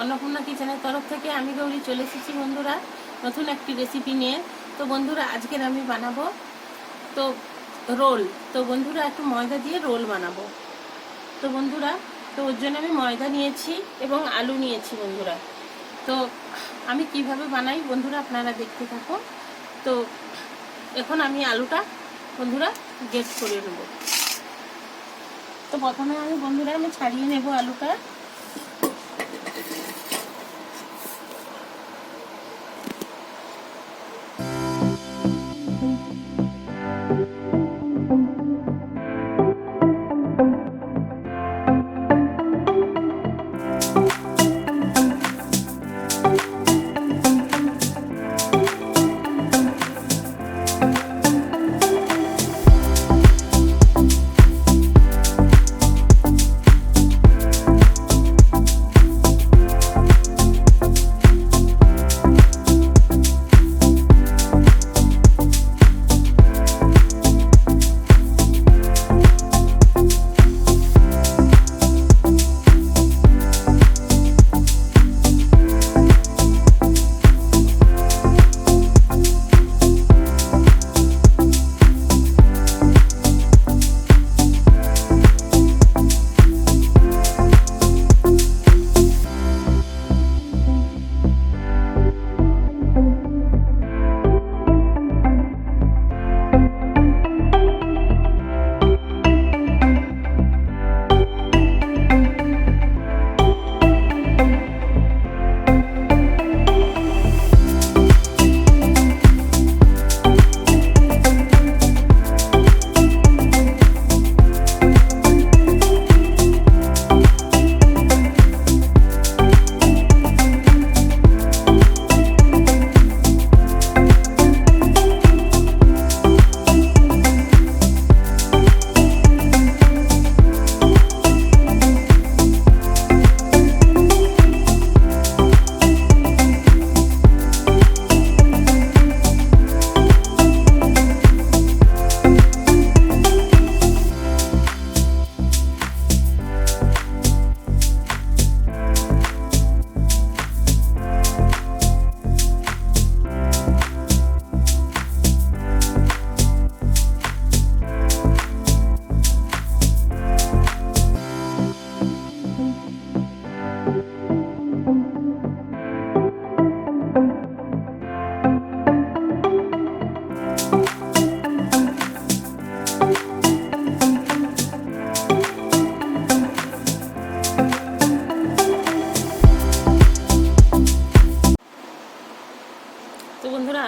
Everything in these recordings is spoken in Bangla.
অন্নপূর্ণা কিচেনের তরফ থেকে আমি গৌরী চলে এসেছি বন্ধুরা, নতুন একটি রেসিপি নিয়ে। তো বন্ধুরা, আজকের আমি বানাবো তো রোল। তো বন্ধুরা, একটু ময়দা দিয়ে রোল বানাবো। তো বন্ধুরা, তো ওর জন্য আমি ময়দা নিয়েছি এবং আলু নিয়েছি বন্ধুরা। তো আমি কীভাবে বানাই বন্ধুরা, আপনারা দেখতে থাকুন। তো এখন আমি আলুটা বন্ধুরা গেট করে নেব। তো প্রথমে আমি বন্ধুরা, আমি ছাড়িয়ে নেব আলুটা।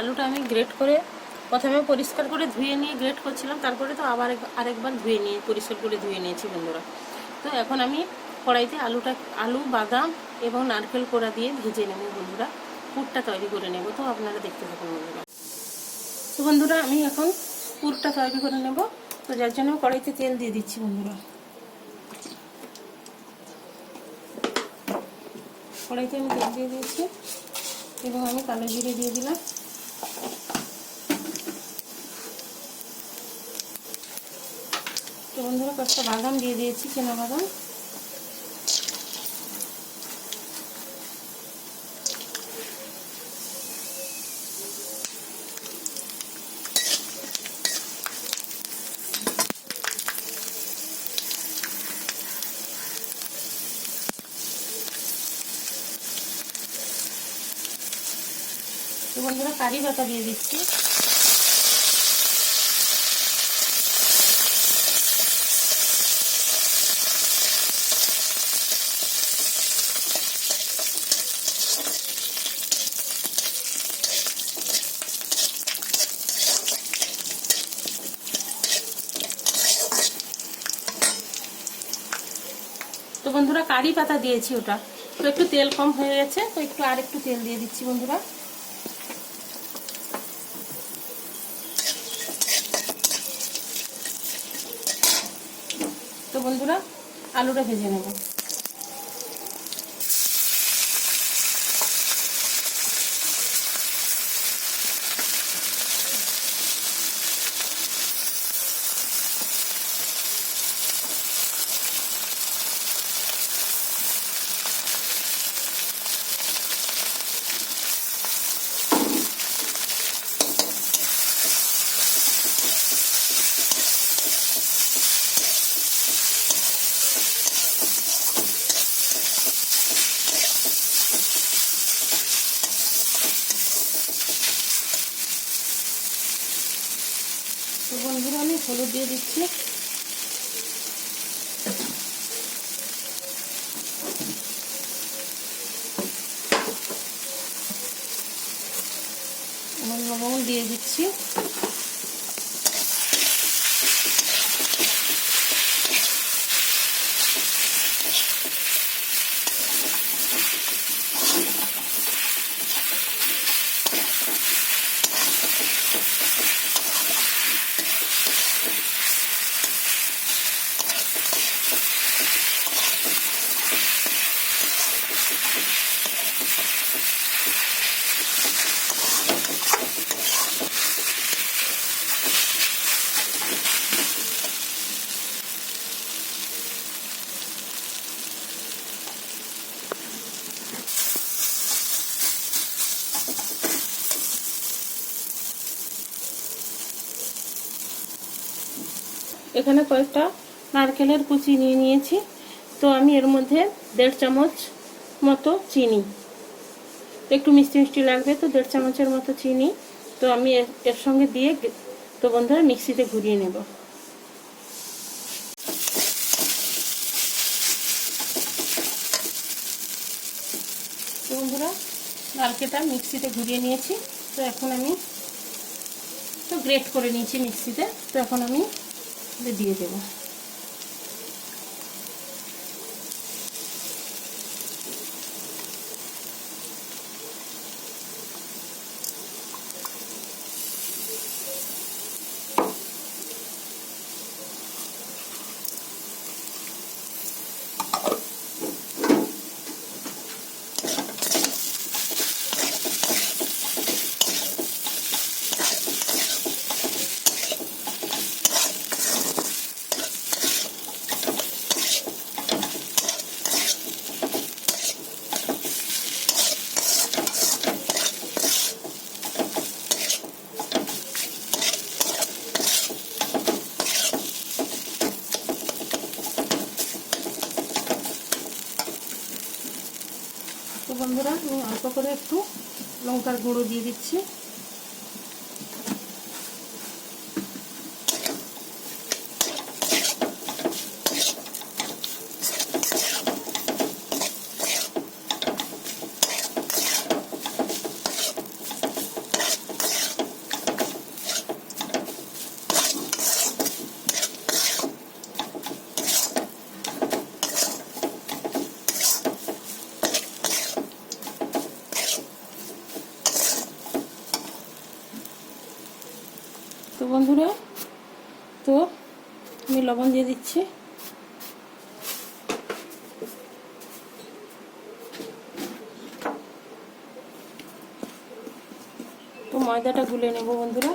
আলুটা আমি গ্রেট করে প্রথমে পরিষ্কার করে ধুয়ে নিয়ে গ্রেট করছিলাম, তারপরে তো আবার আরেকবার ধুয়ে নিয়ে পরিষ্কার করে ধুয়ে নিয়েছি বন্ধুরা। তো এখন আমি কড়াইতে আলুটা, আলু, বাদাম এবং নারকেল কোড়া দিয়ে ভেজে নেব বন্ধুরা। পুরটা তৈরি করে নেব, তো আপনারা দেখতে থাকুন বন্ধুরা। তো বন্ধুরা, আমি এখন পুরটা তৈরি করে নেব। তো যার জন্য কড়াইতে তেল দিয়ে দিচ্ছি বন্ধুরা। কড়াইতে আমি তেল দিয়ে দিয়েছি এবং আমি কালো জিরে দিয়ে দিলাম। তো বন্ধুরা কয়েকটা বাদাম দিয়ে দিয়েছি চেনা বাদাম। তো বন্ধুরা, কারি পাতা দিয়ে দিচ্ছি। তো বন্ধুরা, কারি পাতা দিয়েছি ওটা। তো একটু তেল কম হয়ে গেছে, তো একটু আর একটু তেল দিয়ে দিচ্ছি বন্ধুরা। বন্ধুরা আলুটা ভেজে নেব হলুদ দিয়ে দিচ্ছি আমার লবঙ্গ দিয়ে দিচ্ছি। এখানে কয়েকটা নারকেলের কুচি নিয়ে নিয়েছি। তো আমি এর মধ্যে দেড় চামচ মতো চিনি। একটু মিষ্টি মিষ্টি লাগবে তো দেড় চামচের মতো চিনি। তো আমি এর- সঙ্গে দিয়ে তো বন্ধুরা মিক্সিতে ঘুরিয়ে নেব। বন্ধুরা, নারকেলটা মিক্সিতে ঘুরিয়ে নিয়েছি। তো এখন আমি, তো গ্রেট করে নিয়েছি মিক্সিতে। তো এখন আমি দিয়ে দেবো তো বন্ধুরা আমি করে একটু লঙ্কার গুঁড়ো দিয়ে দিচ্ছি তো বন্ধুরা তো আমি লবণ দিয়ে দিচ্ছি। তো ময়দাটা গুলে নেব বন্ধুরা।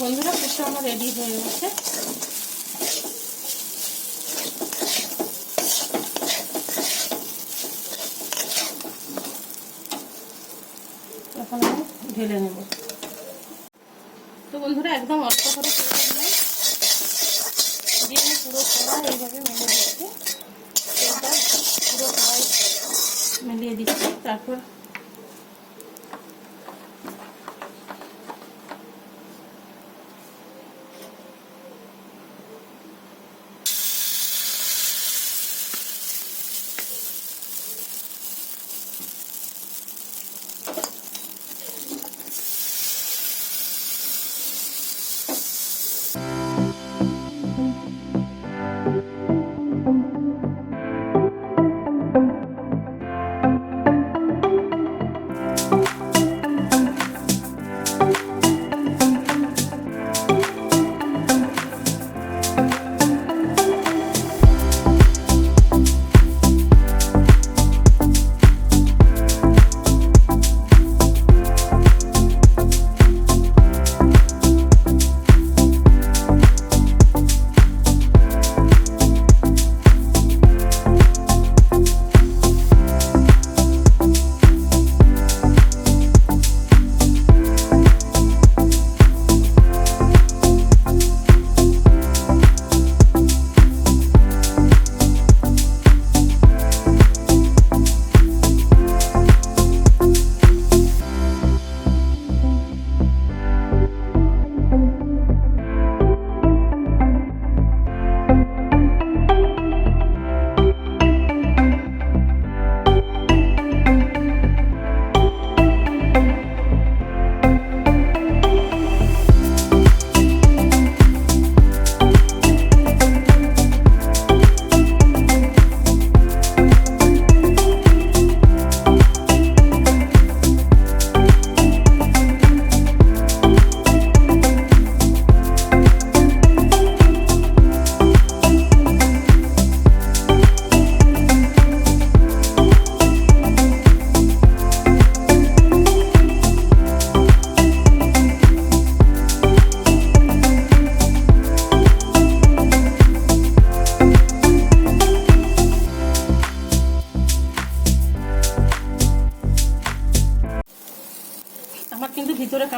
বন্ধুরা পুরটা আমার রেডি হয়ে গেছে। ঢেলে নেব। তো বন্ধুরা, একদম অল্প করে দিয়ে আমি পুরো কড়া এইভাবে মেলে দিচ্ছি। পুরো কড়াই মিলিয়ে দিচ্ছি। তারপর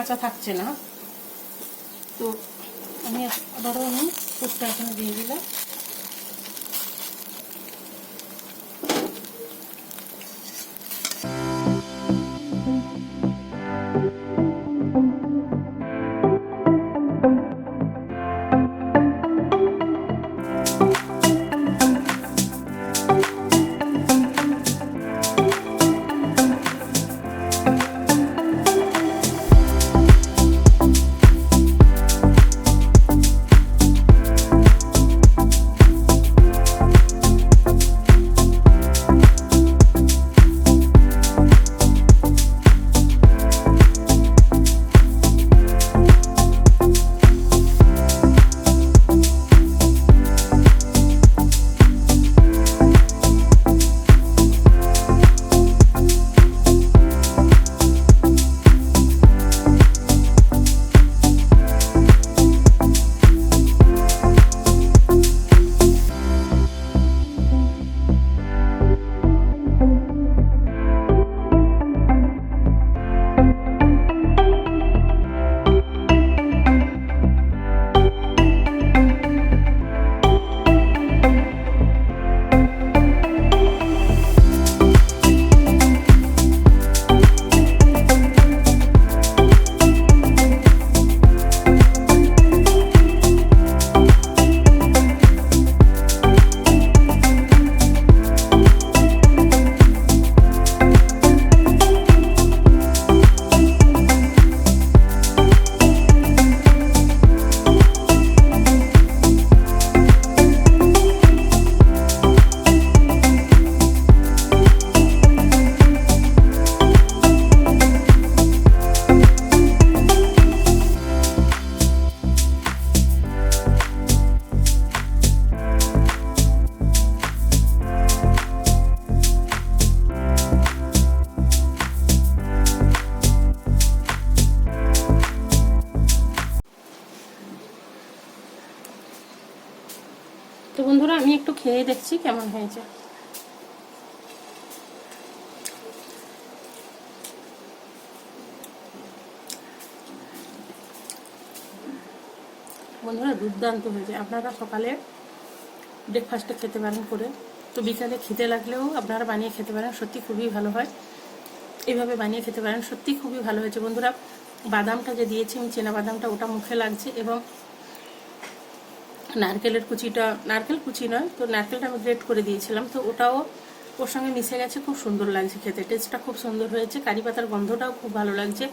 কাঁচা থাকছে না। তো আমি আবারও আমি ফুটটা এখানে দিয়ে দিলাম। আমি একটু খেয়ে দেখছি কেমন হয়েছে। বন্ধুরা, দুর্দান্ত হয়েছে। আপনারা সকালে ব্রেকফাস্টে খেতে পারেন করে। তো বিকালে খেতে লাগলেও আপনারা বানিয়ে খেতে পারেন, সত্যি খুবই ভালো হয়। এইভাবে বানিয়ে খেতে পারেন, সত্যি খুবই ভালো হয়েছে। বন্ধুরা, বাদামটা যে দিয়েছি, আমি চেনা বাদামটা ওটা মুখে লাগছে এবং নারকেলের কুচিটা, নারকেল কুচি নয়, তো নারকেলটা আমি গ্রেট করে দিয়েছিলাম, তো ওটাও ওর সঙ্গে মিশে গেছে, খুব সুন্দর লাগছে খেতে। টেস্টটা খুব সুন্দর হয়েছে, কারি পাতার গন্ধটাও খুব ভালো লাগছে,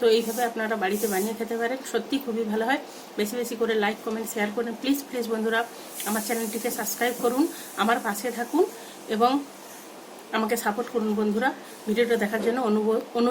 তো এইভাবে আপনারা বাড়িতে বানিয়ে খেতে পারেন, সত্যি খুবই ভালো হয়। বেশি বেশি করে লাইক কমেন্ট শেয়ার করুন প্লিজ প্লিজ বন্ধুরা, আমার চ্যানেলটিকে সাবস্ক্রাইব করুন, আমার পাশে থাকুন এবং আমাকে সাপোর্ট করুন বন্ধুরা। ভিডিওটা দেখার জন্য অনুভব অনু